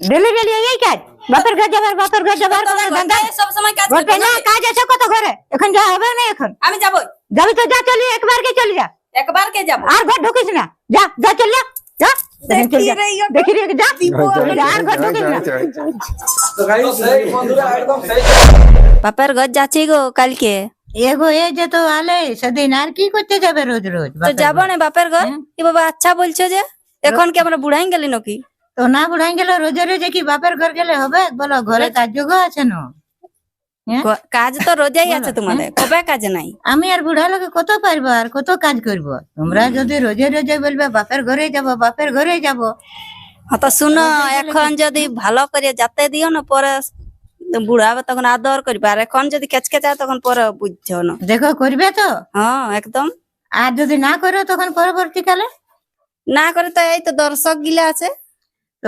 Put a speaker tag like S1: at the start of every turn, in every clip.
S1: Daily daily এই কাজ? বাপের ঘর যাবার বাপের ঘর যাবার ধান্দা
S2: সব সময় কাজ
S1: ঘরটা না কাজ আছে কত ঘরে? এখন যা হবে না এখন?
S2: আমি যাবই।
S1: যাবি তো যা চলি একবার কে চলি যা।
S2: একবার কে যাব?
S1: আর ঘর ঢুকিস না। যা যা চল যা যা। দেখেন চল দেখি রে যা। যা, আর ঘর ঢুকিস না।
S2: বাপের ঘর যাচ্ছি গো কালকে।
S1: এগো এ যে তো আলে সেদিন আর কি করতে যাবে রোজ রোজ
S2: তো যাব না বাপের ঘর?
S1: হ্যাঁ।
S2: কি বাবা আচ্ছা বলছো যে? এখন কি আমরা বুড়াই গেলি নাকি?
S1: তো না বুড়াই গেল রোজে রোজে কি বাপের ঘর গেলে হবে? বলো ঘরে কাজ যোগ আছে না? হ্যাঁ?
S2: কাজ তো রোজাই আছে তোমাদের কবে কাজ নাই?
S1: আমি আর বুড়া লোকে কত পারব আর কত কাজ করব? তোমরা যদি রোজে রোজে বলবে বাপের ঘরে যাব বাপের ঘরে যাব।
S2: হ্যাঁ তো শুনো এখন যদি ভালো করে যাতে দিও না পরে বুড়া তখন আদর করবে। আর এখন যদি কেচকে যায় তখন পরে বুঝছ না।
S1: দেখো করবে তো?
S2: হ্যাঁ একদম।
S1: আর যদি না করো তখন পরবর্তীকালে?
S2: না করে তো এই তো দর্শক গিলা আছে।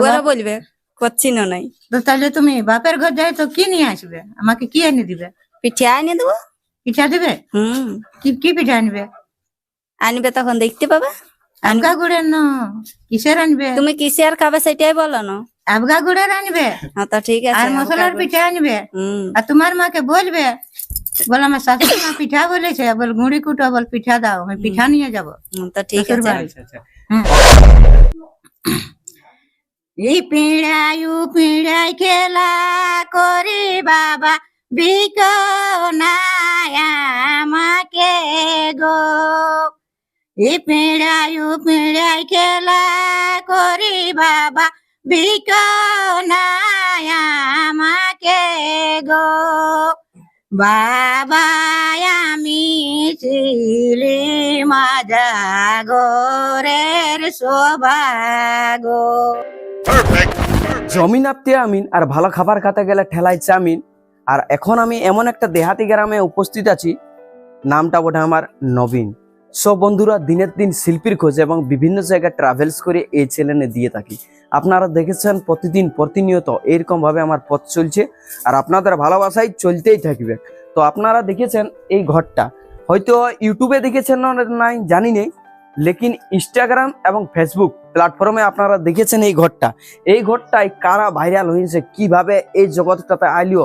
S2: ওরা বলবে করছি না নাই।
S1: তো তাহলে তুমি বাপের ঘর যাই তো কি নিয়ে আসবে? আমাকে কি এনে দিবে?
S2: পিঠে আনি দেবো।
S1: পিঠা দিবে?
S2: হুম।
S1: কি কি পিঠা আনবে?
S2: আনবে তখন দেখতে পাবে।
S1: আবগা গুড়ের ন। কিসের আনবে?
S2: তুমি কিসে আর খাবে সেটাই বলো না।
S1: আবগা গুড়ের আনবে?
S2: হ্যাঁ তো ঠিক আছে
S1: আর মশলার পিঠা আনবে?
S2: হুম।
S1: আর তোমার মাকে বলবে বল আমার শাশুড়ি মা পিঠা বলেছে বল গুঁড়ি কুটো বল পিঠা দাও আমি পিঠা নিয়ে যাব।
S2: তো ঠিক আছে।
S1: বাড়ি। এই পিড়ায়ু পিড়াই খেলা করি বাবা। বিক আমাকে গো। এই পিড়ায়ু পিড়াই খেলা করি বাবা। বিক আমাকে গো। বাবা আমি ছিলি মাজা গোরের শোভাগো
S3: জমি নাপতে আমিন, আর ভালো খাবার খেতে গেলে ঠেলাই চামিন আর এখন আমি এমন একটা দেহাতি গ্রামে উপস্থিত আছি, নামটা বটে আমার নবীন। সব বন্ধুরা, দিনের দিন শিল্পীর খোঁজ এবং বিভিন্ন জায়গায় ট্রাভেলস করে এই চ্যানেলে দিয়ে থাকি। আপনারা দেখেছেন প্রতিদিন প্রতিনিয়ত এরকম ভাবে আমার পথ চলছে, আর আপনাদের ভালোবাসাই চলতেই থাকবে। তো আপনারা দেখেছেন এই ঘরটা। হয়তো ইউটিউবে দেখেছেন নাই, জানি নেই, লেকিন ইনস্টাগ্রাম এবং ফেসবুক প্ল্যাটফর্মে আপনারা দেখেছেন এই ঘরটা। এই ঘরটায় কারা ভাইরাল হয়েছে, কীভাবে এই জগৎটাতে আইলিও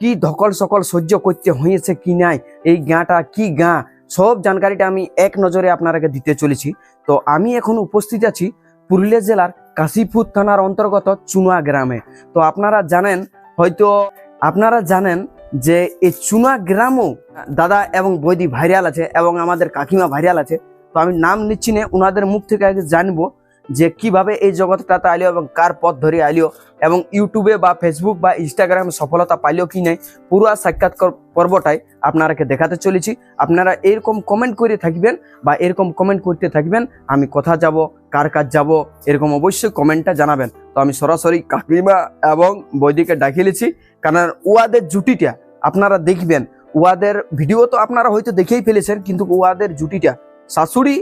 S3: কি ধকল সকল সহ্য করতে হয়েছে কি নাই, এই গাঁটা কি গাঁ, সব জানকারিটা আমি এক নজরে আপনারাকে দিতে চলেছি। তো আমি এখন উপস্থিত আছি পুরুলিয়া জেলার কাশীপুর থানার অন্তর্গত চুনা গ্রামে। তো আপনারা জানেন, হয়তো আপনারা জানেন যে এই চুনা গ্রামও দাদা এবং বৈদি ভাইরাল আছে এবং আমাদের কাকিমা ভাইরাল আছে। তো আমি নাম নিচ্ছি না ওনাদের মুখ থেকে আগে জানব যে কীভাবে এই জগৎটাতে আইলিও এবং কার পথ ধরে আইলিও এবং ইউটিউবে বা ফেসবুক বা ইনস্টাগ্রামে সফলতা পাইলেও কি নাই, পুরো সাক্ষাৎকার পর্বটাই আপনারাকে দেখাতে চলেছি। আপনারা এরকম কমেন্ট করে থাকবেন বা এরকম কমেন্ট করতে থাকবেন, আমি কোথা যাব, কার কাজ যাব, এরকম অবশ্যই কমেন্টটা জানাবেন। তো আমি সরাসরি কাকিমা এবং বৈদিকে ডাকিয়েছি কারণ উয়াদের জুটিটা আপনারা দেখবেন। উয়াদের ভিডিও তো আপনারা হয়তো দেখেই ফেলেছেন, কিন্তু উয়াদের জুটিটা শাশুড়ি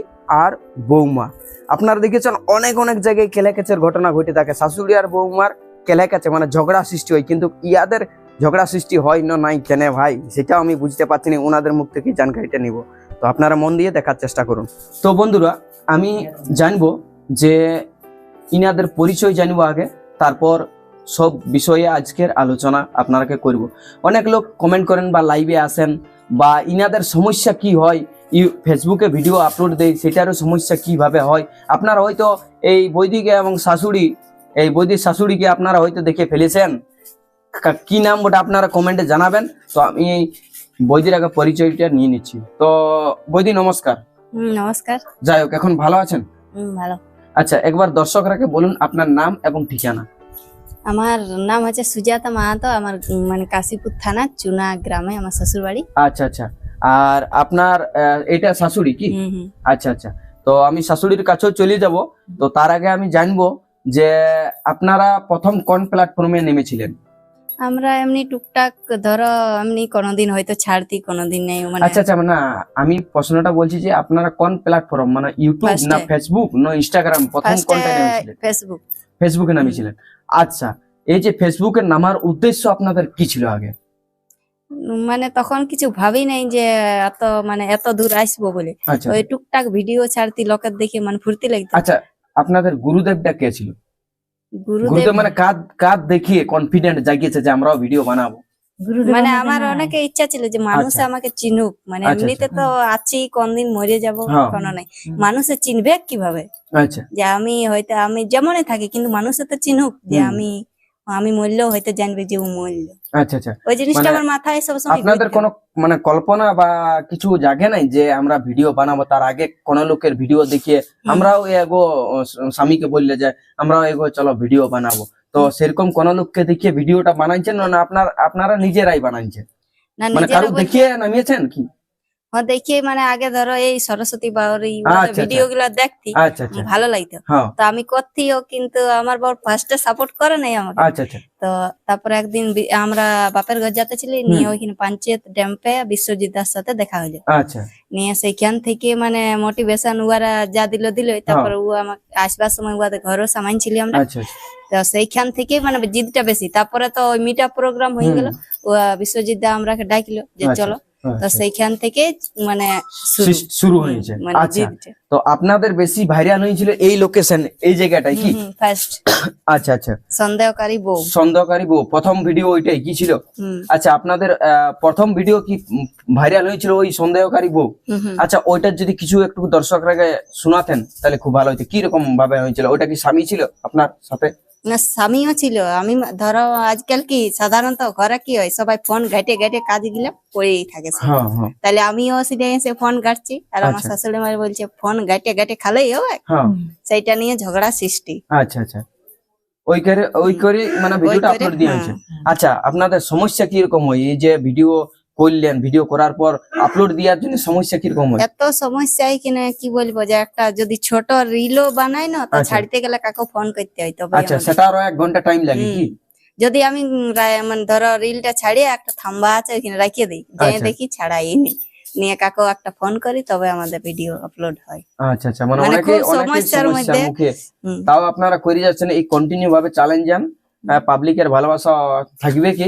S3: আর বৌমা। আপনারা দেখেছেন অনেক অনেক জায়গায় কেলেকেচের ঘটনা ঘটে থাকে। শাশুড়ি আর বৌমার কেলেকেচে মানে ঝগড়া সৃষ্টি হয়, কিন্তু ইয়াদের ঝগড়া সৃষ্টি হয় না, নাই কেন ভাই? সেটাও আমি বুঝতে পারছি না ওনাদের মুখ থেকে জানকারিটা নিব। তো আপনারা মন দিয়ে দেখার চেষ্টা করুন। তো বন্ধুরা, আমি জানব যে ইনাদের পরিচয় জানব আগে, তারপর সব বিষয়ে আজকের আলোচনা আপনারাকে করব। অনেক লোক কমেন্ট করেন বা লাইভে আসেন, বা ইনাদের সমস্যা কি হয় ফেসবুকে ভিডিও আপলোড দেয় সেটারও সমস্যা কীভাবে হয়? আপনারা হয়তো এই বৈদিকে এবং শাশুড়ি এই বৈদিক শাশুড়িকে আপনারা হয়তো দেখে ফেলেছেন। কা- নাম ওটা আপনারা কমেন্টে জানাবেন। তো আমি এই বৈদির আগে পরিচয়টা নিয়ে নিচ্ছি। তো বৈদি নমস্কার।
S2: নমস্কার।
S3: যাই হোক এখন ভালো আছেন?
S2: ভালো।
S3: আচ্ছা একবার দর্শকরাকে বলুন আপনার নাম এবং ঠিকানা।
S2: আমার নাম হচ্ছে সুজাতা মাহাতো আমার মানে কাশীপুর থানা চুনা গ্রামে আমার শ্বশুর বাড়ি
S3: আচ্ছা আচ্ছা। আর আপনার এটা শাশুড়ি কি। আচ্ছা আচ্ছা। তো আমি শাশুড়ির কাছেও চলে যাব। তো তার আগে আমি জানব যে আপনারা প্রথম কোন প্ল্যাটফর্মে নেমেছিলেন?
S2: আমরা এমনি টুকটাক ধরো এমনি কোনোদিন হয়তো ছাড়তি কোনোদিন নেই মানে
S3: আচ্ছা আচ্ছা না আমি প্রশ্নটা বলছি যে আপনারা কোন প্ল্যাটফর্ম মানে ইউটিউব না ফেসবুক না ইনস্টাগ্রাম প্রথম কোনটা নেমেছিলেন?
S2: ফেসবুক
S3: ফেসবুকে নামিয়েছিলেন আচ্ছা এই যে ফেসবুকে নামার উদ্দেশ্য আপনাদের কি ছিল আগে?
S2: মানে তখন কিছু ভাবি নাই যে এত মানে এত দূর আসব বলে।
S3: আচ্ছা।
S2: ওই টুকটাক ভিডিও ছাড়তি লোকের দেখে মানে ফুর্তি লাগতো।
S3: আচ্ছা আপনাদের গুরুদেবটা কে ছিল?
S2: গুরুদেব
S3: মানে কাজ কাজ দেখিয়ে কনফিডেন্ট জাগিয়েছে যে আমরাও ভিডিও বানাবো।
S2: মানে আমার
S1: না-
S2: অনেক ইচ্ছা ছিল যে মানুষ
S3: আচ্ছা।
S2: আমাকে চিনুক। মানে
S3: আচ্ছা,
S2: এমনিতে তো আছি কোনদিন মরে যাব
S3: হ্যাঁ।
S2: কোনো নাই। মানুষে চিনবে কীভাবে?
S3: আচ্ছা।
S2: যে আমি হয়তো আমি যেমনই থাকি কিন্তু মানুষে তো চিনুক যে আমি আমি মরলেও হয়তো জানবে যে ও মরল।
S3: আচ্ছা আচ্ছা।
S2: ওই জিনিসটা
S3: মানে
S2: আমার মাথায় সবসময়
S3: আপনাদের। কোনো মানে কল্পনা বা কিছু জাগে নাই যে আমরা ভিডিও বানাবো? তার আগে কোন লোকের ভিডিও দেখিয়ে আমরাও এগো স্বামীকে বললে যে আমরাও এগো চলো ভিডিও বানাবো। তো সেরকম কোন লোককে দেখিয়ে ভিডিওটা বানাইছেন না আপনার আপনারা নিজেরাই বানাইছেন? মানে
S2: কারও
S3: দেখিয়ে নামিয়েছেন কি?
S2: হ্যাঁ দেখিয়ে মানে আগে ধরো এই সরস্বতী বাউরি
S3: আচ্ছা,
S2: ভিডিও গুলো দেখতি
S3: আচ্ছা আচ্ছা।
S2: ভালো লাগতো।
S3: হ্যাঁ।
S2: তো আমি করতিও কিন্তু আমার বর ফার্স্টে সাপোর্ট করে নাই আমাকে।
S3: আচ্ছা আচ্ছা।
S2: তো তারপরে একদিন আমরা বাপের ঘর যাতে ছিলি নিয়ে ওইখানে পাঞ্চায়েত ড্যাম্পে বিশ্বজিৎ দার সাথে দেখা
S3: আচ্ছা।
S2: নিয়ে সেইখান থেকে মানে মোটিভেশন উয়ারা যা দিল দিল তারপরে ও আমাকে আসবার সময় উয়াদের ঘরও সামান ছিলি আমরা।
S3: আচ্ছা আচ্ছা।
S2: তো সেইখান থেকে মানে জিদটা বেশি। তারপরে তো ওই মিটা প্রোগ্রাম হয়ে গেল। ও বিশ্বজিৎ দা আমরাকে ডাকলো যে
S3: আচ্ছা,
S2: চলো তো
S3: আচ্ছা।
S2: সেইখান থেকে মানে শুরু।
S3: হয়েছে।
S2: মানে
S3: আচ্ছা। তো আপনাদের বেশি ভাইরাল হয়েছিল এই লোকেশন এই জায়গাটাই কি?
S2: ফার্স্ট
S3: আচ্ছা আচ্ছা।
S2: সন্দেহকারী বউ।
S3: সন্দেহকারী বউ প্রথম ভিডিও ওইটাই কি ছিল? আচ্ছা আপনাদের আহ, প্রথম ভিডিও কি ভাইরাল হয়েছিল ওই সন্দেহকারী বউ। আচ্ছা ওইটার যদি কিছু একটু দর্শকরাকে শোনাতেন তাহলে খুব ভালো হতো কি রকম ভাবে হয়েছিল? ওইটা কি স্বামী ছিল আপনার সাথে?
S2: না স্বামীও ছিল। আমি ধরো আজকাল কি সাধারণত ঘরে কি হয় সবাই ফোন ঘাটে ঘাটে কাজ গিলা পড়েই থাকে।
S3: হ্যাঁ হ্যাঁ।
S2: তাহলে আমিও সেটাই এসে ফোন ঘাটছি আর আমার
S3: আচ্ছা।
S2: শাশুড়ি মার বলছে ফোন ঘাটে ঘাটে খালেই হবে?
S3: হ্যাঁ।
S2: সেইটা নিয়ে ঝগড়া সৃষ্টি।
S3: আচ্ছা আচ্ছা। ওই করে ওই করে মানে ভিডিওটা আপলোড দিয়ে। হয়েছে। আচ্ছা আপনাদের সমস্যা কি রকম হয়? এই যে ভিডিও করলেন ভিডিও করার পর আপলোড দেওয়ার জন্য সমস্যা কীরকম হয়?
S2: এত সমস্যা কিনা কি বলব? যে একটা যদি ছোট রিলও বানাই না তো
S3: আচ্ছা।
S2: ছাড়তে গেলে কাকে ফোন করতে হয় তবে
S3: আচ্ছা আরও এক ঘণ্টা টাইম লাগে কি?
S2: যদি আমি মানে ধরো রিলটা ছাড়িয়ে একটা থাম্বা আছে ওইখানে রাখিয়ে দিই যে
S3: আচ্ছা।
S2: দেখি ছাড়াই নি। নিয়ে কাকু একটা ফোন করি তবে আমাদের ভিডিও আপলোড হয়।
S3: আচ্ছা আচ্ছা মানে
S2: মানে
S3: অনেকে
S2: সমস্যার
S3: সমস্যার
S2: মধ্যে-
S3: তাও আপনারা করে যাচ্ছেন এই কন্টিনিউ ভাবে চ্যালেঞ্জ যান। পাবলিকের ভালোবাসা থাকবে কি?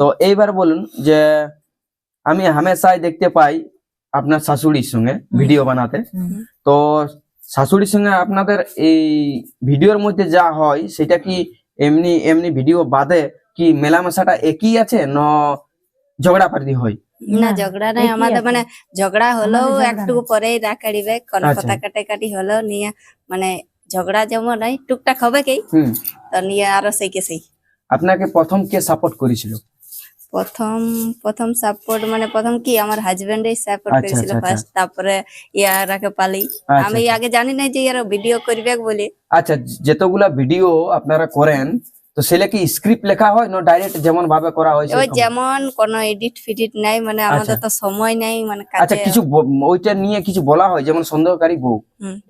S3: তো এইবার বলুন যে আমি হামেশাই দেখতে পাই আপনার শাশুড়ির সঙ্গে ভিডিও বানাতে। তো শাশুড়ির সঙ্গে আপনাদের এই ভিডিওর মধ্যে যা হয় সেটা কি এমনি এমনি ভিডিও বাদে কি মেলামেশাটা একই আছে ন ঝগড়াপাতি হয়?
S2: না ঝগড়া নাই আমাদের মানে ঝগড়া হলেও একটু। পরেই রাখাড়িবে কোন
S3: আচ্ছা।
S2: কথা কাটাকাটি হলেও নিয়ে মানে ঝগড়া যেমন নাই টুকটাক হবে কি?
S3: হুম।
S2: তো নিয়ে আরও সেই কে সেই
S3: আপনাকে প্রথম কে সাপোর্ট করেছিল?
S2: প্রথম প্রথম সাপোর্ট মানে প্রথম কি? আমার হাজবেন্ডই সাপোর্ট
S3: আচ্ছা,
S2: করেছিল
S3: আচ্ছা,
S2: ফার্স্ট তারপরে ইয়ারাকে পালি।
S3: আচ্ছা,
S2: আমি
S3: আচ্ছা।
S2: আগে জানি না যে ইয়ারা ভিডিও করবে বলে।
S3: আচ্ছা যতগুলা ভিডিও আপনারা করেন তো সেটা কি স্ক্রিপ্ট লেখা হয়? না ডাইরেক্ট যেমন ভাবে করা হয়
S2: ওই যেমন কোন এডিট ফিডিট নাই মানে আমাদের তো সময় নাই মানে
S3: আচ্ছা কিছু ওইটা নিয়ে কিছু বলা হয়? যেমন সন্দেহকারী বউ।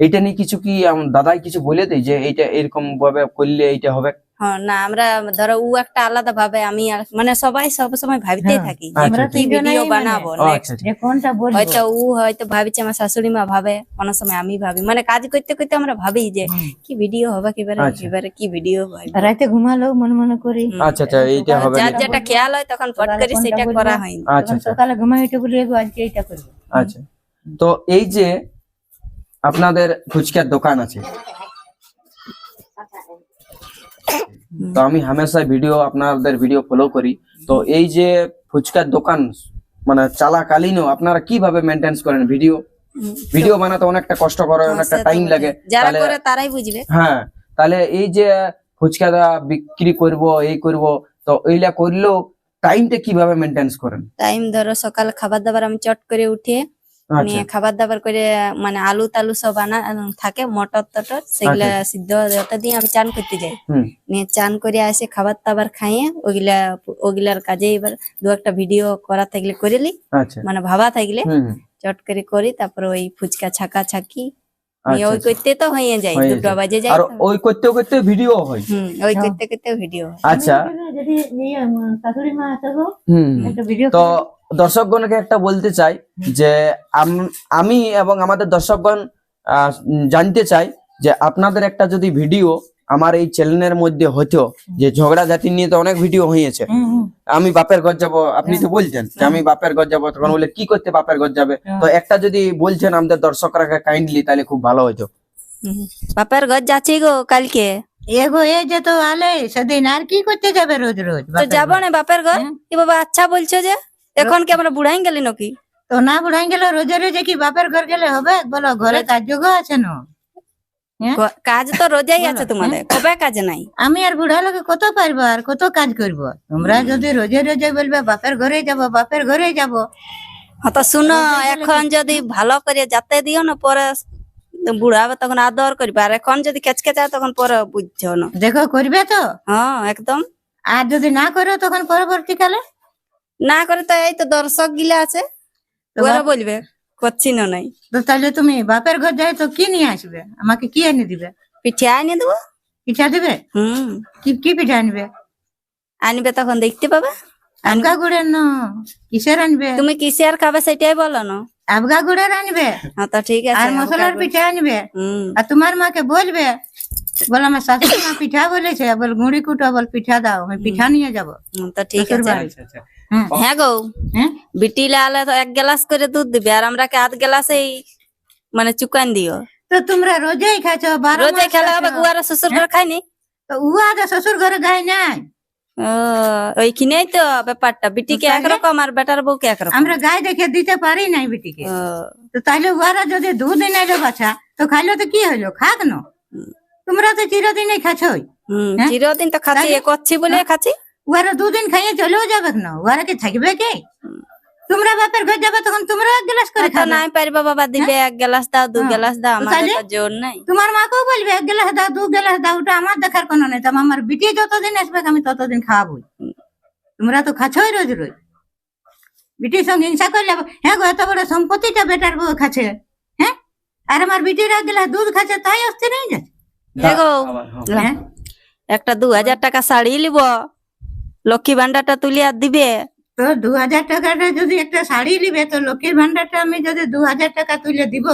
S3: এইটা নিয়ে কিছু কি দাদাই কিছু বলে দেয় যে এইটা এরকম ভাবে করলে এইটা হবে?
S2: হ্যাঁ না আমরা ধরো ও একটা আলাদা ভাবে আমি আর- মানে সবাই সব সময় ভাবিতেই
S1: হ্যাঁ,
S2: থাকি
S1: আমরা।
S2: কি ভিডিও
S1: মানে-
S2: বানাবো।
S3: আচ্ছা আচ্ছা।
S2: হয়তো ও হয়তো ভাবিছে আমার শাশুড়ি মা ভাবে কোনো সময় আমি ভাবি। মানে কাজ করতে করতে আমরা ভাবি যে কি ভিডিও হবে কিবারে
S3: আচ্ছা।
S2: কি ভিডিও হবে?
S1: রাতে ঘুমালেও মনে মনে করি।
S3: আচ্ছা আচ্ছা এইটা হবে
S2: যার যেটা খেয়াল হয় তখন ফট করে সেটা করা হয়নি।
S3: আচ্ছা আচ্ছা।
S1: সকালে ঘুমাই উঠে বলি আজকে এইটা করব।
S3: আচ্ছা। তো এই যে আপনাদের ফুচকার দোকান আছে তো আমি হামেশা ভিডিও আপনাদের ভিডিও ফলো করি। তো এই যে ফুচকার দোকান মানে চালাকালীনও আপনারা কীভাবে মেনটেন্স করেন ভিডিও ভিডিও বানাতে অনেকটা কষ্ট করে অনেকটা টাইম লাগে।
S2: যারা
S3: তাহলে
S2: করে তারাই বুঝবে।
S3: হ্যাঁ তাহলে এই যে ফুচকাটা বিক্রি করব এই করব তো এইলা করলেও টাইমটা কীভাবে মেনটেন্স করেন?
S2: টাইম ধরো সকাল খাবার দাবার আমি চট করে উঠে নিয়ে খাবার দাবার করে মানে আলু টালু সব আনা থাকে মটর টটর সেগুলা সিদ্ধ ওটা দিয়ে আমি চান করতে যাই।
S3: আচ্ছা।
S2: নিয়ে চান করে আসে খাবার দাবার খাইয়ে ওগুলা ওগুলার কাজে এবার দু একটা ভিডিও করা থাকলে করিলি
S3: আচ্ছা।
S2: মানে ভাবা থাকলে চট করে করি তারপর ওই ফুচকা ছাকা ছাকি।
S3: আচ্ছা,
S2: ওই
S3: আচ্ছা।
S2: করতে তো হয়ে যায় দুটো বাজে যায়
S3: আর ওই করতে করতে ভিডিও হয়।
S2: হুম ওই। করতে করতে ভিডিও
S3: আচ্ছা।
S1: যদি শাশুড়ি মা আসব একটা ভিডিও
S3: তো দর্শকগণকে একটা বলতে চাই যে আম- আমি এবং আমাদের দর্শকগণ আহ, জানতে চাই যে আপনাদের একটা যদি ভিডিও আমার এই চ্যানেলের মধ্যে হতো যে ঝগড়া জাতি নিয়ে তো অনেক ভিডিও হয়েছে। আমি বাপের ঘর যাব আপনি তো বলছেন যে আমি বাপের ঘর যাব তখন বলে কি করতে বাপের ঘর যাবে?
S1: হ্যাঁ।
S3: তো একটা যদি বলছেন আমাদের দর্শকরা কাইন্ডলি তাহলে খুব ভালো হতো।
S2: বাপের ঘর যাচ্ছি গো কালকে।
S1: এগো এ যে তো আলে সেদিন আর কি করতে যাবে রোজ রোজ
S2: তো যাব না বাপের ঘর?
S1: হ্যাঁ?
S2: কি বাবা আচ্ছা বলছো যে? এখন কি আমরা বুড়াই গেলি নাকি?
S1: তো না বুড়াই গেলে রোজে রোজে কি বাপের ঘর গেলে হবে? বলো ঘরে কার্যগ আছে না? হ্যাঁ?
S2: কাজ তো রোজাই আছে তোমাদের কবে কাজ নাই?
S1: আমি আর বুড়া লোকে কত পারব আর কত কাজ করব? তোমরা যদি রোজে রোজে বলবে বাপের ঘরে যাব বাপের ঘরে যাব।
S2: হ্যাঁ তো শুনো এখন যদি ভালো করে যাতে দিও না পরে বুড়া হবে তখন আদর করবে। আর এখন যদি কেচকে যায় তখন পরে বুঝছ না।
S1: দেখো করবে তো?
S2: হ্যাঁ একদম।
S1: আর যদি না করো তখন পরবর্তীকালে?
S2: না করে তো এই তো দর্শক গিলা আছে ওরা বলবে করছি না নাই।
S1: তো তাহলে তুমি বাপের ঘর যাই তো কি নিয়ে আসবে? আমাকে কি এনে দিবে?
S2: পিঠে আনি দেবো।
S1: পিঠা দিবে?
S2: হুম।
S1: কি কি পিঠা আনবে?
S2: আনবে তখন দেখতে পাবে।
S1: আবগা গুড়ের ন কিসের আনবে?
S2: তুমি কিসে আর খাবে সেটাই বলো না।
S1: আবগা গুড়ের আনবে?
S2: হ্যাঁ তো ঠিক আছে
S1: আর মশলার পিঠা আনবে? আর তোমার মাকে বলবে বল আমার শাশুড়ি মা পিঠা বলেছে বল গুঁড়ি কুটো বল পিঠা দাও আমি পিঠা নিয়ে যাব।
S2: তো ঠিক আছে।
S1: হ্যাঁ
S2: হ্যাঁ গো।
S1: হ্যাঁ
S2: বিটি লালে তো এক গ্লাস করে দুধ দিবে আর আমরা আধ গ্লাসেই মানে চুকান দিও?
S1: তো তোমরা রোজেই খাচ্ছ বারো
S2: রোজে খেলা হবে গুয়ারা শ্বশুর করে খাইনি
S1: তো উহা তো শ্বশুর ঘরে গায় নাই।
S2: ওইখানেই তো ব্যাপারটা। বিটিকে? একরকম আর বেটার বউকে একরকম।
S1: আমরা গায়ে দেখে দিতে পারি নাই বেটিকে। তো তাহলে উহারা যদি দুধ এনে এলো বাছা তো খাইলো তো কি হলো খাক না। তোমরা তো চিরদিনই খাচ্ছই
S2: হুম
S1: হ্যাঁ?
S2: চিরদিন তো খাচ্ছি করছি বলে খাচ্ছি।
S1: উহারা দুদিন খাইয়ে চলেও যাবে না। ওরা কি থাকবে কে? তোমরা বাপের ঘর যাবে তখন তোমরা এক গ্লাস করে
S2: তো
S1: খাবে।
S2: নাই পারবে বাবা দিবে এক গ্লাস দাও দু
S1: হ্যাঁ।
S2: গ্লাস দাও আমাদের? তো জোর নাই।
S1: তোমার মাকেও বলবে এক গ্লাস দাও দু গ্লাস দাও ওটা আমার দেখার কোনো নেই। তো আমার বিটি যতদিন আসবে আমি ততদিন খাওয়াবো তোমরা তো খাচ্ছই রোজ রোজ। বিটির সঙ্গে হিংসা করলে হ্যাঁ গো এত বড় সম্পত্তিটা বেটার বউ খাচ্ছে। হ্যাঁ? আর আমার বিটির এক গ্লাস দুধ খাচ্ছে তাই অস্থির হয়ে যাচ্ছে।
S2: দেখো
S3: হ্যাঁ।
S1: হ্যাঁ।
S2: একটা দু হাজার টাকা শাড়ি লিব লক্ষ্মী ভান্ডারটা তুলি আর দিবে?
S1: তো দু হাজার টাকাটা যদি একটা শাড়ি নিবে তো লক্ষ্মীর ভান্ডারটা আমি যদি দু হাজার টাকা তুলে দিব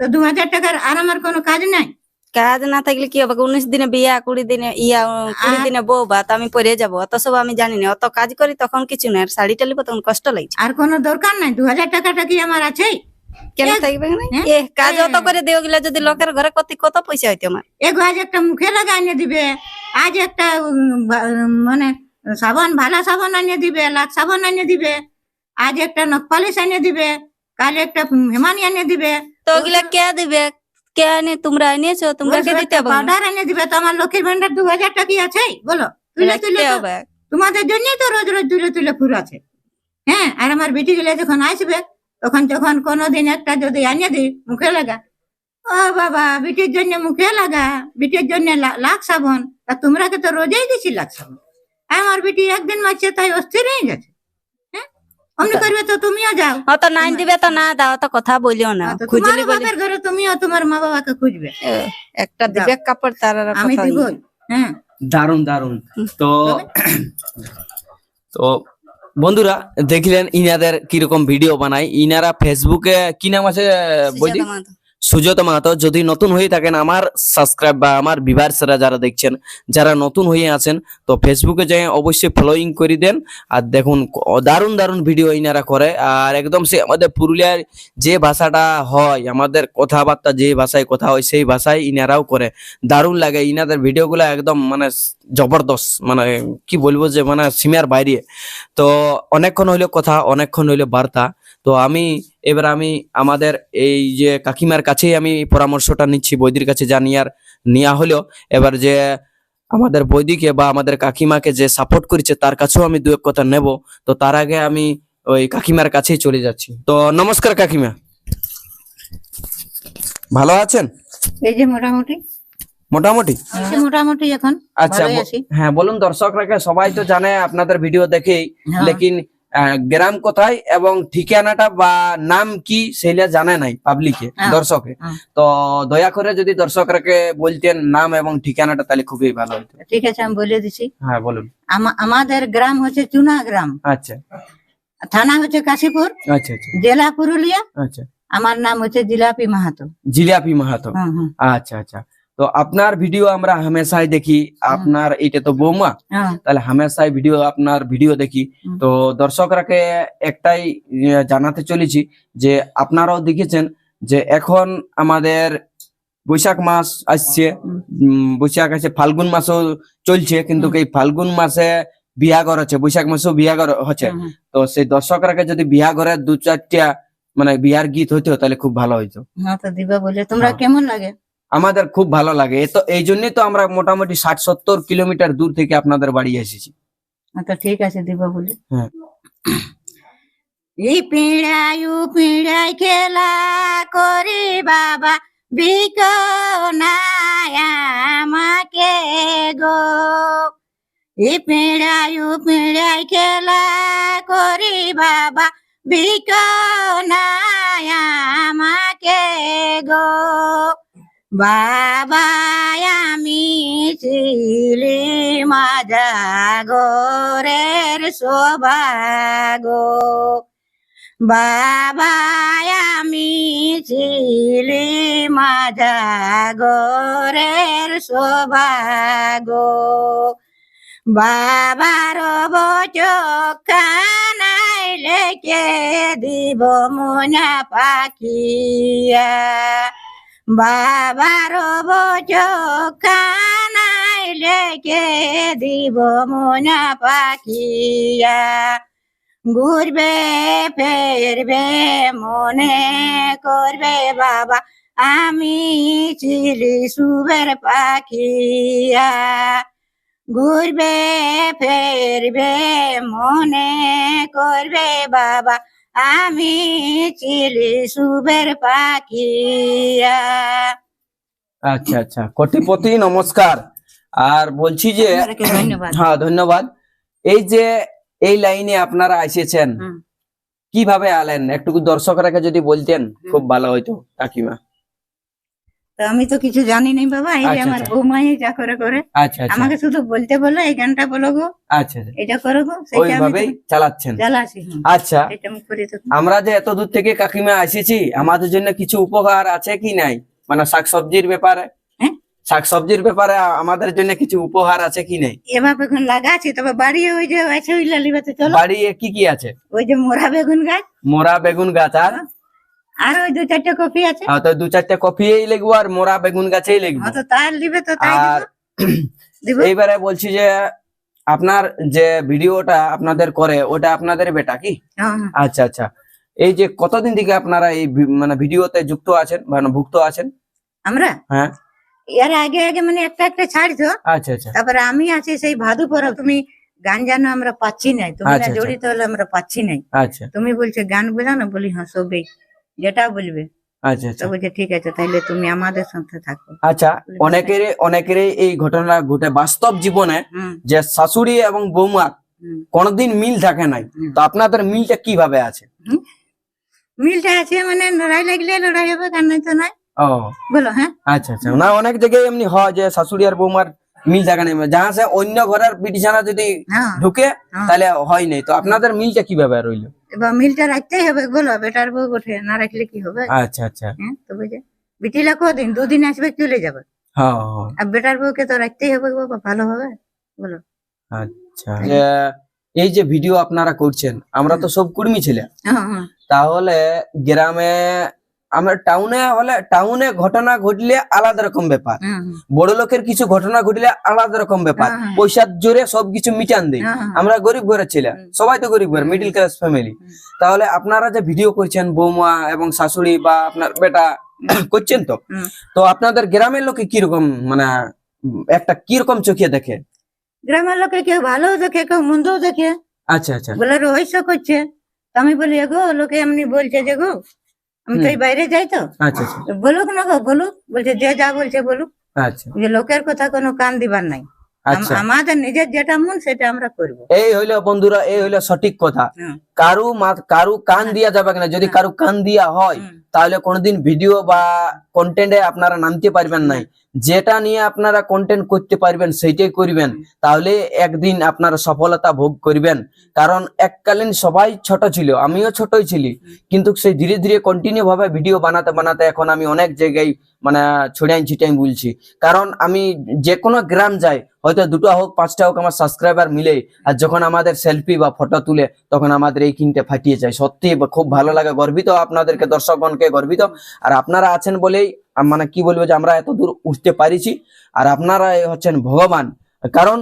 S1: তো দু হাজার টাকার আর আমার কোনো কাজ নাই?
S2: কাজ না থাকলে কি হবে? উনিশ দিনে বিয়া কুড়ি দিনে ইয়া কুড়ি দিনে বউ ভাত আমি পরে যাব। অত সব আমি জানি না অত কাজ করি তখন কিছু না আর শাড়িটা নিবো তখন কষ্ট লাগছে।
S1: আর কোনো দরকার নাই? দু হাজার টাকাটা কি আমার আছেই?
S2: কেন থাকবে
S1: হ্যাঁ?
S2: এ কাজ অত। করে দিও গেলে যদি লোকের ঘরে কত কত পয়সা হইতো আমার?
S1: এক আজ একটা মুখে লাগা এনে দিবে। আজ একটা বা- মানে সাবান ভালা সাবান এনে দিবে লাট সাবান এনে দিবে। আজ একটা নখপালিশ এনে দিবে কাল একটা হেমানি এনে দিবে।
S2: তো ওগুলা কে দিবে? কে আনে তোমরা এনেছো তোমরা কে দিতে হবে?
S1: পাউডার এনে দিবে তো আমার লক্ষ্মীর ভান্ডার দু হাজার টাকা আছে? বলো তুলে তুলে তোমাদের জন্যই তো রোজ রোজ তুলে তুলে ফুরাছে হ্যাঁ আর আমার বেটি গুলো যখন আসবে তখন যখন কোনোদিন একটা যদি আনিয়ে দিই মুখে লাগা। ও বাবা বিটির জন্য মুখে লাগা বিটির জন্য লাখ সাবন। তা তোমরাকে তো রোজই দিছি লাখ সাবন। আমার বেটি একদিন মারছে তাই অস্থির হয়ে গেছে। হ্যাঁ? অমনি করবে তো তুমিও যাও।
S2: অত নাই দিবে তো না দাও তো কথা বলিও না। খুঁজলি
S1: বাপের ঘরে তুমিও তোমার মা বাবাকে খুঁজবে।
S2: একটা দিবে কাপড় তার
S1: আমি দিব। হ্যাঁ।
S3: দারুণ দারুণ। তো তো বন্ধুরা দেখলেন ইনাদের কীরকম ভিডিও বানায়। ইনারা ফেসবুকে কি নাম আছে
S2: সুজাতা মাহাতো।
S3: যদি নতুন হয়ে থাকেন আমার সাবস্ক্রাইব বা আমার ভিভার্সরা যারা দেখছেন, যারা নতুন হয়ে আছেন, তো ফেসবুকে যাই অবশ্যই ফলোইং করে দেন। আর দেখুন দারুণ দারুণ ভিডিও ইনারা করে। আর একদম সে আমাদের পুরুলিয়ার যে ভাষাটা হয়, আমাদের কথাবার্তা যে ভাষায় কথা হয়, সেই ভাষায় ইনারাও করে। দারুণ লাগে, ইনাদের ভিডিওগুলো একদম মানে জবরদস্ত মানে কি বলব যে মানে সীমার বাইরে। তো অনেকক্ষণ হইল কথা, অনেকক্ষণ হইল বার্তা। তো আমি এবার আমি আমাদের এই যে কাকিমার কাছেই আমি পরামর্শটা নিচ্ছি বৈদির কাছে যা নেওয়ার নেওয়া হলো এবার যে আমাদের বৈদিকে বা আমাদের কাকিমাকে যে সাপোর্ট করেছে তার কাছেও আমি দু এক কথা নেব। তো তার আগে আমি ওই কাকিমার কাছেই চলে যাচ্ছি। তো নমস্কার কাকিমা। ভালো আছেন?
S1: এই যে মোটামুটি।
S3: মোটামুটি?
S1: মোটামুটি এখন
S3: আচ্ছা হ্যাঁ বলুন দর্শকরা সবাই তো জানে আপনাদের ভিডিও দেখেই
S1: হ্যাঁ।
S3: লেকিন গ্রাম কোথায় এবং ঠিকানাটা বা নাম কি সেটা জানে নাই পাবলিকে
S1: হ্যাঁ।
S3: দর্শকে।
S1: হ্যাঁ।
S3: তো দয়া করে যদি দর্শকরাকে বলতেন নাম এবং ঠিকানাটা তাহলে খুবই ভালো হতো
S1: ঠিক আছে আমি বলে দিছি।
S3: হ্যাঁ বলুন।
S1: আমা- আমাদের গ্রাম হচ্ছে চুনা গ্রাম।
S3: আচ্ছা।
S1: থানা হচ্ছে কাশীপুর।
S3: আচ্ছা আচ্ছা।
S1: জেলা পুরুলিয়া।
S3: আচ্ছা।
S1: আমার নাম হচ্ছে জিলাপি মাহাতো।
S3: জিলাপি মাহাতো। আচ্ছা আচ্ছা। তো আপনার ভিডিও আমরা হামেশাই দেখি আপনার এইটা তো বৌমা।
S1: হ্যাঁ,
S3: তাহলে হামেশাই ভিডিও আপনার ভিডিও দেখি। তো দর্শকরাকে একটাই জানাতে চলেছি যে আপনারাও দেখেছেন যে এখন আমাদের বৈশাখ মাস আসছে। বৈশাখ আছে ফাল্গুন মাসও চলছে কিন্তু এই ফাল্গুন মাসে বিয়াঘর আছে বৈশাখ মাসেও বিয়াঘর হচ্ছে। তো সেই দর্শকরাকে যদি বিয়া ঘরের দু চারটা মানে বিয়ার গীত হইতো তাহলে খুব ভালো হইতো।
S1: হ্যাঁ তো দিবা বলে। তোমরা
S3: হ্যাঁ।
S1: কেমন লাগে?
S3: আমাদের খুব ভালো লাগে। তো এই জন্যই তো আমরা মোটামুটি ষাট সত্তর কিলোমিটার দূর থেকে আপনাদের বাড়ি এসেছি।
S1: তো ঠিক আছে দিবা বলে।
S3: হ্যাঁ।
S1: এই পিড়ায়ু পিড়াই খেলা করি বাবা বিকো আমাকে গো। এই পিড়ায়ু পিড়াই খেলা করি বাবা বিকো আমাকে গো। বাবা আমি ছিলি মাজা গোরের শোভাগো বাবা আমি ছিলি মাজা গোরের শোভাগো বাবার বচকানাই লেকে দিব মোনা পাখিয়া। বাবার বচকানাই লেকে দিব মোনা পাখিয়া। ঘুরবে, ফেরবে, মনে করবে বাবা, আমি চিলি সুবের পাখিয়া। ঘুরবে, ফেরবে, মনে করবে বাবা আমি চিলি সুবের পাখিয়া
S3: আচ্ছা আচ্ছা। কোটিপতি নমস্কার। আর বলছি যে হ্যাঁ ধন্যবাদ। এই যে এই লাইনে আপনারা এসেছেন কীভাবে আলেন একটু দর্শকরাকে যদি বলতেন খুব ভালো হইতো কাকিমা।
S1: তো আমি তো কিছু জানি নাই বাবা এই যে
S3: আচ্ছা,
S1: আমার
S3: আচ্ছা।
S1: বৌমাই যা করে করে।
S3: আচ্ছা
S1: আমাকে শুধু বলতে বলো এই গানটা বলো গো।
S3: আচ্ছা।
S1: এটা করো গো
S3: ওইভাবেই চালাচ্ছেন।
S1: হুম,
S3: আচ্ছা। আমরা যে এত দূর থেকে কাকিমা এসেছি আমাদের জন্য কিছু উপকার আছে কি নাই? মানে শাকসবজির ব্যাপারে?
S1: হ্যাঁ?
S3: শাকসবজির ব্যাপারে আমাদের জন্য কিছু উপহার আছে কি নাই?
S1: এভাবে এখন লাগাচ্ছি তবে বাড়ি ওই যে আছে ওই লালিবাতে চলো।
S3: বাড়ি কি কি আছে?
S1: ওই যে মোরা বেগুন গাছ।
S3: মোরা বেগুন গাছ আর?
S1: আর ওই দু চারটে কপি আছে?
S3: আর তো দু চারটে লিখব আর মোরা বেগুন গাছেই লিখব।
S1: হ্যাঁ, তো তার দিবে তো তাই
S3: আর
S1: দিব?
S3: এইবারে বলছি যে আপনার যে ভিডিওটা আপনাদের করে ওটা আপনাদের বেটা কি?
S1: হ্যাঁ, হ্যাঁ।
S3: আচ্ছা আচ্ছা। এই যে কতদিন থেকে আপনারা এই মানে ভিডিওতে যুক্ত আছেন মানে ভুক্ত আছেন?
S1: আমরা?
S3: হ্যাঁ।
S1: এর আগে আগে মানে একটা একটা ছাড়ছো
S3: আচ্ছা আচ্ছা।
S1: তারপরে আমি আছি সেই ভাদু পর তুমি গান জানো আমরা পাচ্ছি নাই। তুমি
S3: আচ্ছা, আচ্ছা।
S1: জড়িত হলে আমরা পাচ্ছি নাই।
S3: আচ্ছা।
S1: তুমি বলছো গান বোঝা না বলি হ্যাঁ সবই যেটা বলবে।
S3: আচ্ছা আচ্ছা।
S1: বলছে ঠিক আছে তাহলে তুমি আমাদের সাথে থাকো।
S3: আচ্ছা অনেকেরই অনেকেরই এই ঘটনা ঘটে। বাস্তব জীবনে যে শাশুড়ি এবং বৌমার
S1: হুম।
S3: মিল থাকে নাই তো আপনাদের মিলটা কীভাবে আছে?
S1: মিলটা আছে মানে লড়াই লাগলে লড়াই হবে কার নাই তো নাই
S3: ও।
S1: বলো হ্যাঁ।
S3: আচ্ছা আচ্ছা। না অনেক জায়গায় এমনি হয় যে শাশুড়ি আর বৌমার মিল থাকে না যাহা সে অন্য ঘরের বিটিছানা যদি
S1: হ্যাঁ।
S3: ঢুকে
S1: হ্যাঁ।
S3: তাহলে হয় নাই। তো আপনাদের মিলটা কীভাবে রইল?
S1: এবার মিলটা রাখতেই হবে বলো বেটার বউ ওঠে না রাখলে কি হবে?
S3: আচ্ছা আচ্ছা।
S1: হ্যাঁ তো বুঝে বিটিলা কদিন? দুদিন আসবে চলে যাবে।
S3: হ্যাঁ হ্যাঁ।
S1: আর বেটার বউকে তো রাখতেই হবে বাবা ভালো হবে? বলো।
S3: আচ্ছা। যে এই যে ভিডিও আপনারা করছেন আমরা তো সব কর্মী ছেলে।
S1: হ্যাঁ হ্যাঁ।
S3: তাহলে গ্রামে আমরা টাউনে হলে টাউনে ঘটনা ঘটলে আলাদা রকম ব্যাপার।
S1: হ্যাঁ, হ্যাঁ,
S3: বড় লোকের কিছু ঘটনা ঘটলে আলাদা রকম ব্যাপার।
S1: হ্যাঁ।
S3: পয়সার জোরে সবকিছু মিটান দেয়। আমরা গরিব ঘরের ছেলে। সবাই তো গরিব ঘর মিডিল ক্লাস ফ্যামিলি তাহলে আপনারা যে ভিডিও করছেন বৌমা এবং শাশুড়ি বা আপনার বেটা করছেন তো? তো আপনাদের গ্রামের লোকে কীরকম মানে একটা কীরকম চোখে দেখে?
S1: গ্রামের লোকে কেউ ভালো দেখে কেউ মন্দও দেখে।
S3: আচ্ছা আচ্ছা।
S1: বলে রহস্য করছে। আমি বলি গো লোকে এমনি বলছে যে গো আমি তো বাইরে যাই তো
S3: আচ্ছা
S1: বলুক না গো বলুক বলছে যে যা বলছে বলুক
S3: আচ্ছা
S1: যে লোকের কথা কোনো কান দিবার নাই আম- আমাদের নিজের যেটা মন সেটা আমরা করব
S3: এই হইল বন্ধুরা এই হইল সঠিক কথা। কারু মা- কারু কান দিয়া যাবে না যদি
S1: হ্যাঁ।
S3: কারু কান দিয়া হয় তাহলে কোনোদিন ভিডিও বা কন্টেন্টে আপনারা নামতে পারবেন নাই। যেটা নিয়ে আপনারা কন্টেন্ট করতে পারবেন সেইটাই করবেন। তাহলে একদিন আপনারা সফলতা ভোগ করবেন। কারণ এককালীন সবাই ছোট ছিল আমিও ছোটই ছিলি। কিন্তু সেই ধীরে ধীরে কন্টিনিউ ভাবে ভিডিও বানাতে বানাতে এখন আমি অনেক জায়গায় মানে ছড়াই ছিটাই বলছি। কারণ আমি যে কোনো গ্রাম যাই হয়তো দুটো হোক পাঁচটা হোক আমার সাবস্ক্রাইবার মিলে আর যখন আমাদের সেলফি বা ফটো তুলে তখন আমাদের এই কিনতে ফাটিয়ে যায়। সত্যি খুব ভালো লাগে, গর্বিত আপনাদেরকে, দর্শকগণকে গর্বিত। আর আপনারা আছেন বলেই মানে কি বলব যে আমরা এত দূর উঠতে পারিছি। আর আপনারা হচ্ছেন ভগবান। কারণ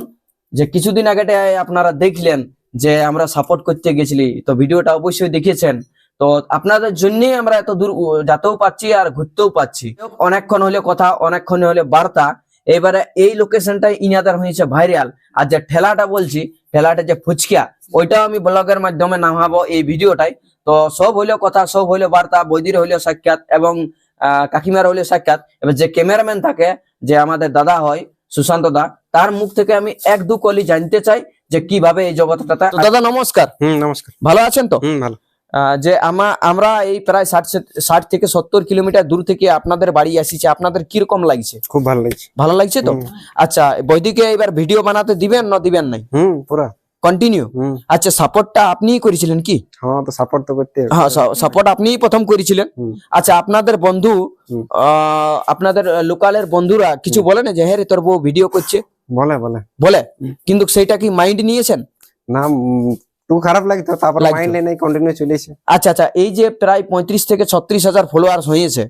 S3: যে কিছুদিন আগে আপনারা দেখলেন যে আমরা সাপোর্ট করতে গেছিলি। তো ভিডিওটা অবশ্যই দেখেছেন। তো আপনাদের জন্যই আমরা এত দূর যেতেও পাচ্ছি আর ঘুরতেও পাচ্ছি অনেকক্ষণ হলে কথা, অনেকক্ষণ হলে বার্তা। এবারে এই লোকেশনটাই ইনাদার হয়েছে ভাইরাল আর যে ঠেলাটা বলছি ঠেলাটা যে ফুচকা ওইটাও আমি ব্লগের মাধ্যমে নামাবো এই ভিডিওটাই। তো সব হইল কথা সব হইল বার্তা বৈদির হইল সাক্ষাৎ এবং আহ, কাকিমার হইল সাক্ষাৎ। এবার যে ক্যামেরাম্যান থাকে যে আমাদের দাদা হয় সুশান্ত দা তার মুখ থেকে আমি এক দু কলি জানতে চাই যে কীভাবে এই জগৎটা দাদা নমস্কার।
S4: হুম নমস্কার।
S3: ভালো আছেন তো?
S4: হুম ভালো।
S3: যে আমা আমরা এই প্রায় ষাট ষাট থেকে সত্তর কিলোমিটার দূর থেকে আপনাদের বাড়ি আসিছে। আপনাদের কীরকম লাগছে?
S4: খুব ভালো লাগছে।
S3: ভালো লাগছে তো? আচ্ছা বৈদিকে এবার ভিডিও বানাতে দিবেন না দিবেন নাই?
S4: হুম পুরা।
S3: কন্টিনিউ আচ্ছা সাপোর্টটা আপনিই করেছিলেন কি?
S4: হ্যাঁ তো সাপোর্ট তো করতে
S3: হ্যাঁ সাপোর্ট আপনিই প্রথম করেছিলেন। আচ্ছা আপনাদের বন্ধু আপনাদের লোকালের বন্ধুরা কিছু বলে না যে হ্যাঁ রে তোর বউ ভিডিও করছে?
S4: বলে বলে।
S3: বলে? কিন্তু সেইটা কি মাইন্ড নিয়েছেন?
S4: না একটু খারাপ লাগতো। তারপর মাইন্ড নেই কন্টিনিউ চলেছে।
S3: আচ্ছা আচ্ছা এই যে প্রায় পঁয়ত্রিশ থেকে ছত্রিশ হাজার ফলোয়ার্স হয়েছে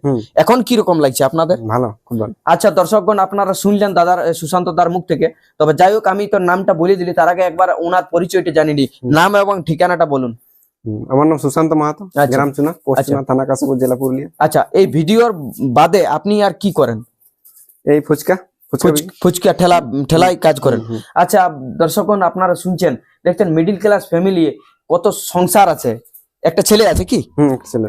S3: এখন কি রকম লাগছে আপনাদের?
S4: ভালো খুব ভালো।
S3: আচ্ছা দর্শকগণ আপনারা শুনলেন দাদার সুশান্ত দার মুখ থেকে। তবে যাই হোক আমি তোর নামটা বলে দিলি তার আগে একবার ওনার পরিচয়টা জানিনি। নাম এবং ঠিকানাটা বলুন।
S4: আমার নাম সুশান্ত মাহাতো
S3: আচ্ছা।
S4: গ্রাম চুনা পশ্চিমা থানা কাশীপুর জেলা পুরুলিয়া।
S3: আচ্ছা এই ভিডিওর বাদে আপনি আর কি করেন?
S4: এই ফুচকা। ফুচকা
S3: ঠেলা ঠেলাই কাজ করেন। আচ্ছা দর্শকগণ আপনারা শুনছেন দেখছেন মিডিল ক্লাস ফ্যামিলি কত সংসার আছে। একটা ছেলে আছে কি?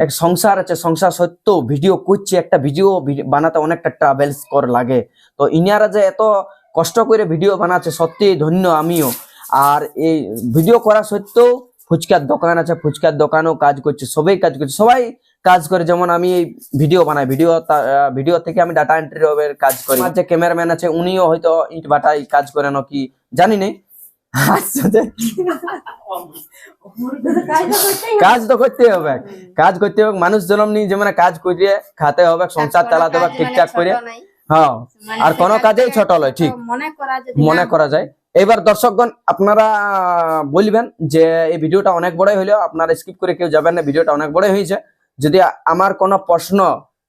S3: এক সংসার আছে সংসার সত্ত্বেও ভিডিও করছে একটা ভিডিও বানাতে অনেকটা ট্রাভেলস কর লাগে। তো ইনারা যে এত কষ্ট করে ভিডিও বানাচ্ছে সত্যি ধন্য আমিও। আর এই ভিডিও করা সত্ত্বেও ফুচকার দোকান আছে ফুচকার দোকানও কাজ করছে সবাই কাজ করছে। সবাই কাজ করে যেমন আমি এই ভিডিও বানাই। ভিডিও ভিডিও থেকে আমি ডাটা এন্ট্রি কাজ করি। আমার যে ক্যামেরাম্যান আছে উনিও হয়তো ইট বাটাই কাজ করেন কি জানি নেই কাজ তো করতে হবে। কাজ করতে হবে মানুষ জন্ম নিয়ে যেমন কাজ করিয়ে খাতে হবে সংসার চালাতে হবে ঠিকঠাক করে হ্যাঁ আর কোনো কাজেই ছোট নয় ঠিক।
S2: মনে করা যদি
S3: মনে করা যায়। এবার দর্শকগণ আপনারা বলবেন যে এই ভিডিওটা অনেক বড়ই হলেও আপনারা স্কিপ করে কেউ যাবেন না ভিডিওটা অনেক বড়ই হয়েছে। যদি আমার কোনো প্রশ্ন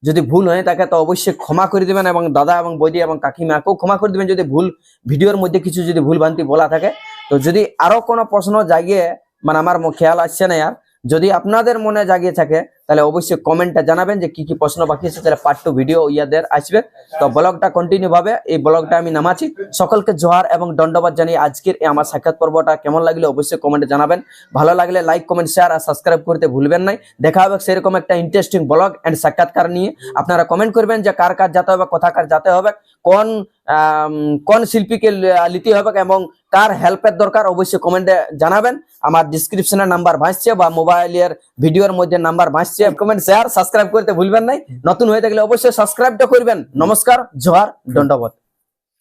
S3: যদি ভুল হয়ে থাকে তো অবশ্যই ক্ষমা করে দেবেন এবং দাদা এবং বৈদি এবং কাকিমাকেও ক্ষমা করে দেবেন। যদি ভুল, ভিডিওর মধ্যে কিছু যদি ভুল ভ্রান্তি বলা থাকে, তো যদি আরও কোনো প্রশ্ন জাগিয়ে মানে আমার খেয়াল আসছে না আর যদি আপনাদের মনে জাগিয়ে থাকে, তাহলে অবশ্যই কমেন্টটা জানাবেন যে কি কি প্রশ্ন বাকি আছে। তাহলে পার্ট টু ভিডিও ইয়াদের আসবে। তো ব্লগটা কন্টিনিউ ভাবে, এই ব্লগটা আমি নামাচ্ছি। সকলকে জোহার এবং দণ্ডবাদ জানিয়ে আজকের এই আমার সাক্ষাৎ পর্বটা কেমন লাগলে অবশ্যই কমেন্টে জানাবেন। ভালো লাগলে লাইক কমেন্ট শেয়ার আর সাবস্ক্রাইব করতে ভুলবেন নাই। দেখা হবে সেরকম একটা ইন্টারেস্টিং ব্লগ অ্যান্ড সাক্ষাৎকার নিয়ে। আপনারা কমেন্ট করবেন যে কার কার যেতে হবে, কথা কার যেতে হবে, কোন কোন শিল্পীকে নিতে হবে এবং কার হেল্পের দরকার অবশ্যই কমেন্টে জানাবেন। আমার ডিসক্রিপশনের নাম্বার ভাসছে বা মোবাইলের ভিডিওর মধ্যে নাম্বার ভাসছে। কমেন্ট শেয়ার সাবস্ক্রাইব করতে ভুলবেন নাই। নতুন হয়ে থাকলে অবশ্যই সাবস্ক্রাইবটা করবেন। নমস্কার, জোহার দণ্ডবাদ